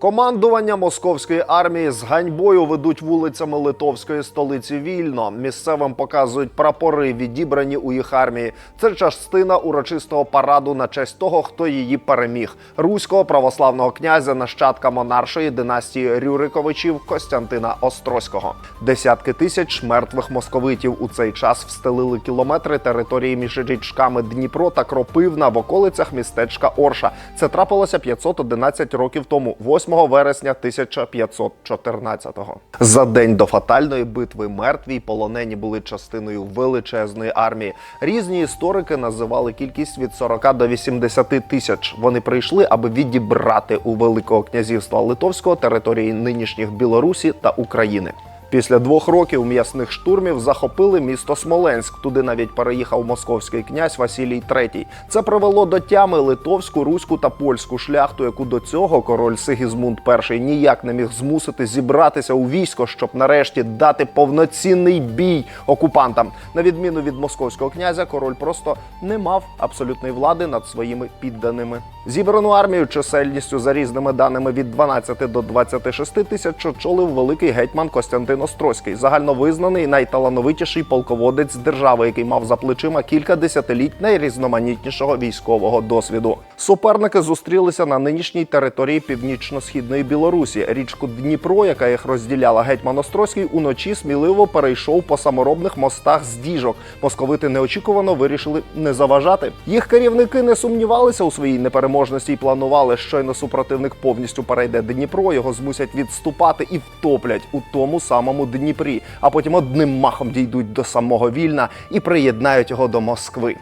Командування московської армії з ганьбою ведуть вулицями литовської столиці вільно. Місцевим показують прапори, відібрані у їх армії. Це частина урочистого параду на честь того, хто її переміг. Руського православного князя, нащадка монаршої династії Рюриковичів Костянтина Острозького. Десятки тисяч мертвих московитів у цей час встелили кілометри території між річками Дніпро та Кропивна в околицях містечка Орша. Це трапилося 511 років тому, 8 вересня 1514-го. За день до фатальної битви мертві й полонені були частиною величезної армії. Різні історики називали кількість від 40 до 80 тисяч. Вони прийшли, аби відібрати у Великого князівства Литовського території нинішніх Білорусі та України. Після двох років м'ясних штурмів захопили місто Смоленськ. Туди навіть переїхав московський князь Василій III. Це привело до тями литовську, руську та польську шляхту, яку до цього король Сигізмунд І ніяк не міг змусити зібратися у військо, щоб нарешті дати повноцінний бій окупантам. На відміну від московського князя, король просто не мав абсолютної влади над своїми підданими. Зібрану армію чисельністю за різними даними від 12 до 26 тисяч очолив великий гетьман Костянтин Острозький, загальновизнаний найталановитіший полководець держави, який мав за плечима кілька десятиліть найрізноманітнішого військового досвіду. Суперники зустрілися на нинішній території північно-східної Білорусі. Річку Дніпро, яка їх розділяла гетьман Острозький, уночі сміливо перейшов по саморобних мостах з діжок. Московити неочікувано вирішили не заважати. Їх керівники не сумнівалися у своїй непереможності і планували, щойно супротивник повністю перейде Дніпро, його змусять відступати і втоплять у тому самому Дніпрі, а потім одним махом дійдуть до самого Вільна і приєднають його до Москви.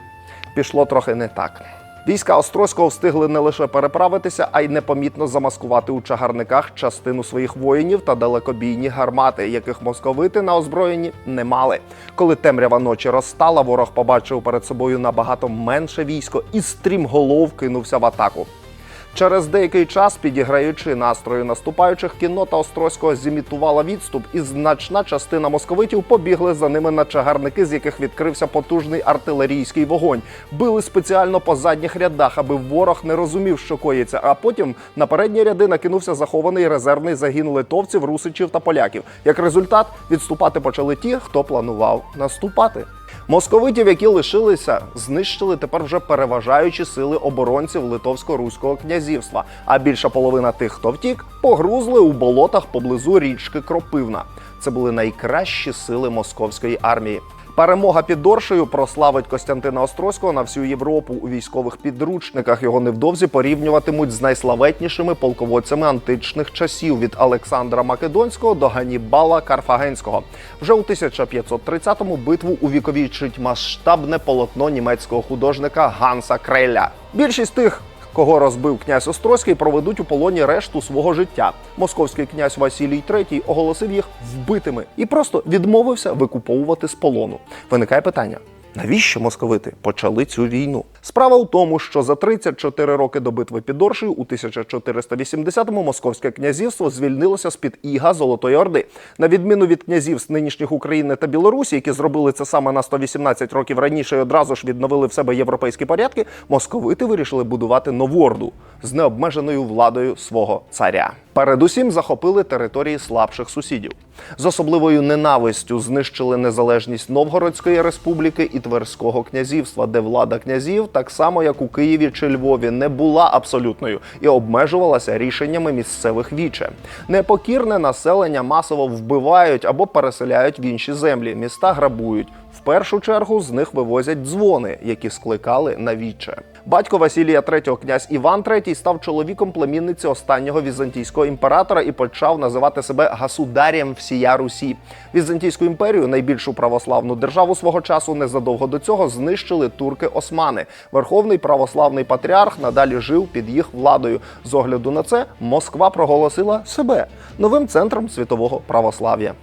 Пішло трохи не так. Війська Острозького встигли не лише переправитися, а й непомітно замаскувати у чагарниках частину своїх воїнів та далекобійні гармати, яких московити на озброєнні не мали. Коли темрява ночі розстала, ворог побачив перед собою набагато менше військо і стрімголов кинувся в атаку. Через деякий час, підіграючи настрою наступаючих, кіннота Острозького зімітувала відступ, і значна частина московитів побігли за ними на чагарники, з яких відкрився потужний артилерійський вогонь. Били спеціально по задніх рядах, аби ворог не розумів, що коїться. А потім на передні ряди накинувся захований резервний загін литовців, русичів та поляків. Як результат, відступати почали ті, хто планував наступати. Московитів, які лишилися, знищили тепер вже переважаючі сили оборонців Литовсько-Руського князівства. А більша половина тих, хто втік, погрузли у болотах поблизу річки Кропивна. Це були найкращі сили московської армії. Перемога під Оршею прославить Костянтина Острозького на всю Європу у військових підручниках. Його невдовзі порівнюватимуть з найславетнішими полководцями античних часів від Олександра Македонського до Ганібала Карфагенського. Вже у 1530-му битву увіковічить масштабне полотно німецького художника Ганса Креля. Більшість тих. Кого розбив князь Острозький, проведуть у полоні решту свого життя. Московський князь Василій III оголосив їх вбитими і просто відмовився викуповувати з полону. Виникає питання: навіщо московити почали цю війну? Справа в тому, що за 34 роки до битви під Оршею у 1480-му московське князівство звільнилося з під іга Золотої Орди. На відміну від князівств нинішніх України та Білорусі, які зробили це саме на 118 років раніше і одразу ж відновили в себе європейські порядки, московити вирішили будувати нову орду з необмеженою владою свого царя. Передусім захопили території слабших сусідів. З особливою ненавистю знищили незалежність Новгородської республіки і Тверського князівства, де влада князів, так само як у Києві чи Львові, не була абсолютною і обмежувалася рішеннями місцевих віче. Непокірне населення масово вбивають або переселяють в інші землі, міста грабують. В першу чергу з них вивозять дзвони, які скликали на віче. Батько Василія III, князь Іван III, став чоловіком племінниці останнього візантійського імператора і почав називати себе государєм всія Русі. Візантійську імперію, найбільшу православну державу свого часу, незадовго до цього знищили турки-османи. Верховний православний патріарх надалі жив під їх владою. З огляду на це Москва проголосила себе новим центром світового православ'я.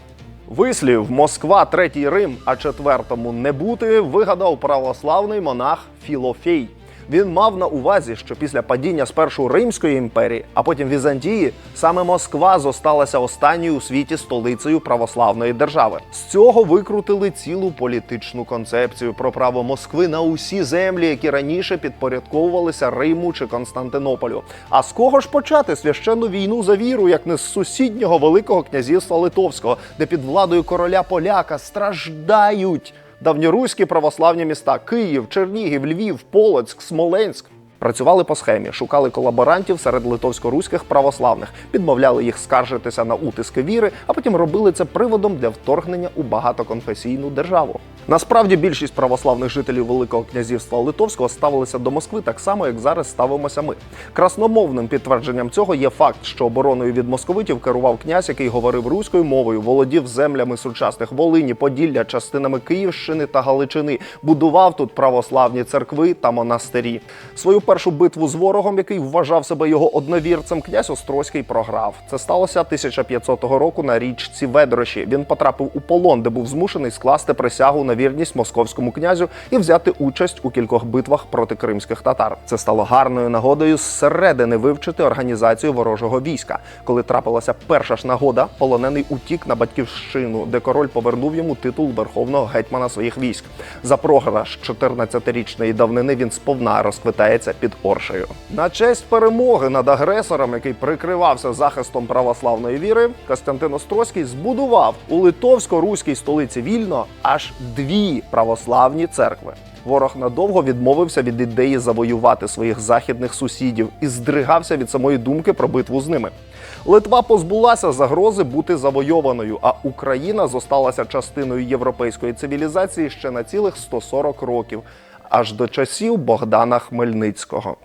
Вислів Москва, третій Рим, а четвертому не бути вигадав православний монах Філофей. Він мав на увазі, що після падіння спершу Римської імперії, а потім Візантії, саме Москва зосталася останньою у світі столицею православної держави. З цього викрутили цілу політичну концепцію про право Москви на усі землі, які раніше підпорядковувалися Риму чи Константинополю. А з кого ж почати священну війну за віру, як не з сусіднього Великого князівства Литовського, де під владою короля поляка страждають давньоруські православні міста Київ, Чернігів, Львів, Полоцьк, Смоленськ. Працювали по схемі, шукали колаборантів серед литовсько-руських православних, підмовляли їх скаржитися на утиски віри, а потім робили це приводом для вторгнення у багатоконфесійну державу. Насправді більшість православних жителів Великого князівства Литовського ставилися до Москви так само, як зараз ставимося ми. Красномовним підтвердженням цього є факт, що обороною від московитів керував князь, який говорив руською мовою, володів землями сучасних Волині, Поділля, частинами Київщини та Галичини, будував тут православні церкви та монастирі. Свою першу битву з ворогом, який вважав себе його одновірцем, князь Острозький програв. Це сталося 1500 року на річці Ведроші. Він потрапив у полон, де був змушений скласти присягу на вірність московському князю і взяти участь у кількох битвах проти кримських татар. Це стало гарною нагодою зсередини вивчити організацію ворожого війська. Коли трапилася перша ж нагода, полонений утік на батьківщину, де король повернув йому титул верховного гетьмана своїх військ. За програш 14-річної давнини він сповна розквитається під Оршею. На честь перемоги над агресором, який прикривався захистом православної віри, Костянтин Острозький збудував у литовсько-руській столиці Вільно аж дві православні церкви. Ворог надовго відмовився від ідеї завоювати своїх західних сусідів і здригався від самої думки про битву з ними. Литва позбулася загрози бути завойованою, а Україна зосталася частиною європейської цивілізації ще на цілих 140 років, аж до часів Богдана Хмельницького.